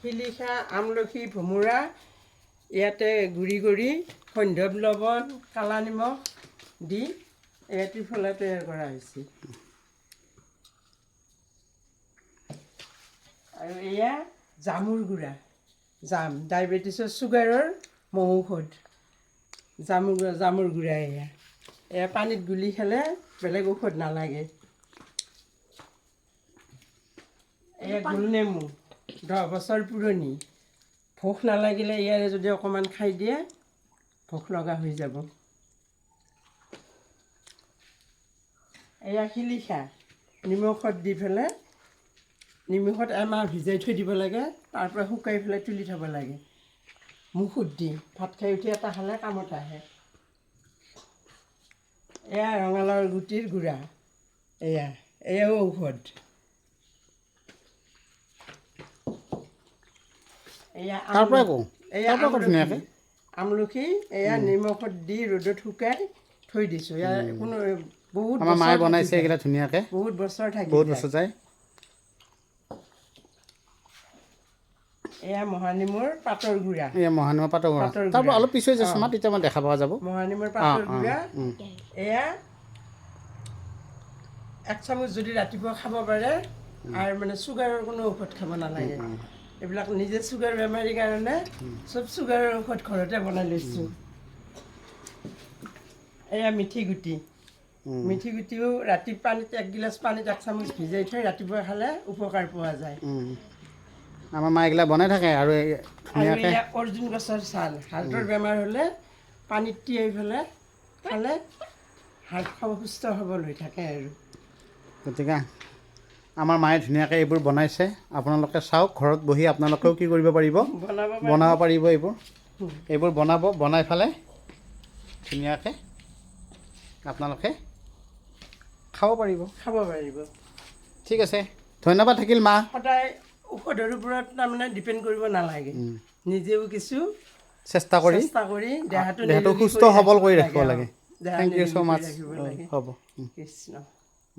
শিলিখা আমলখি ভোমোৰা ইয়াতে গুড়ি কৰি সন্ধ্যৱ লৱণ কালা নিমখ দি এয়া ত্ৰিফলা তৈয়াৰ কৰা হৈছে। আৰু এয়া জামুৰ গুড়া জাম ডায়েবেটিছৰ চুগাৰৰ মহৌষধ। জামুৰ জামুৰ গুড়া এয়া। এয়া পানীত গুলি খালে বেলেগ ঔষধ নালাগে। এয়া গোলনেমু দহ বছৰ পুৰণি। ভোক নালাগিলে ইয়াৰে যদি অকণমান খাই দিয়ে ভোক লগা হৈ যাব। এয়া শিলিখা। নিমখত দি পেলাই নিমখত এমাহ ভিজাই থৈ দিব লাগে তাৰ পৰা শুকাই পেলাই তুলি থ'ব লাগে। মুখত দি ভাত খাই উঠি এটা খালে কামত আহে। এয়া ৰঙালাওৰ গুটিৰ গুড়া। এয়া এয়াও ঔষধ। এয়া কওঁ। কওঁ আমলখি। ধুনীয়াকৈ। আমলখি এয়া নিমখত দি ৰ'দত শুকাই থৈ দিছোঁ। ইয়াৰ কোনো বহুত আমাৰ মায়ে বনাইছে এইকেইটা ধুনীয়াকৈ। বহুত বছৰ থাকি বহুত। বছৰ যায়। এয়া মহানিমৰ পাতৰ গুড়া। এয়া মহানিমৰ পাতৰ গুড়া। তাৰ। অলপ পিছ হৈ যাইছোঁ মা তেতিয়া মই দেখা পোৱা যাব। মহানিমৰ পাতৰ গুড়া। এয়া এক চামুচ যদি ৰাতিপুৱা খাব পাৰে আৰু মানে চুগাৰৰ কোনো ঔষধ খাব নালাগে। এইবিলাক নিজে চুগাৰ বেমাৰীৰ কাৰণে চব চুগাৰৰ ঔষধ ঘৰতে বনাই লৈছোঁ। এয়া মিঠি গুটি। মিঠি গুটিও ৰাতি পানীত এক গিলাচ পানীত এক চামুচ ভিজাই থৈ ৰাতিপুৱা খালে উপকাৰ পোৱা যায়। আমাৰ মায়ে এইগিলা বনাই থাকে আৰু অৰ্জুন গছৰ ছাল। হাৰ্টৰ বেমাৰ হ'লে পানীত তিয়াই পেলাই খালে হাৰ্ট সুস্থ সবল হৈ থাকে আৰু। গতিকে আমাৰ মায়ে ধুনীয়াকৈ এইবোৰ বনাইছে। আপোনালোকে চাওক ঘৰত বহি আপোনালোকেও কি কৰিব পাৰিব? বনাব পাৰিব। এইবোৰ। এইবোৰ বনাব বনাই পেলাই ধুনীয়াকৈ আপোনালোকে খাব পাৰিব। খাব পাৰিব। ঠিক আছে। ধন্যবাদ থাকিল মা। সদায় ঔষধৰ ওপৰত তাৰমানে ডিপেণ্ড কৰিব নালাগে। নিজেও কিছু চেষ্টা কৰি চেষ্টা কৰি দেহাটো সুস্থ সবল কৰি ৰাখিব লাগে থেংক ইউ ছ' মাছ হ'ব। কৃষ্ণ।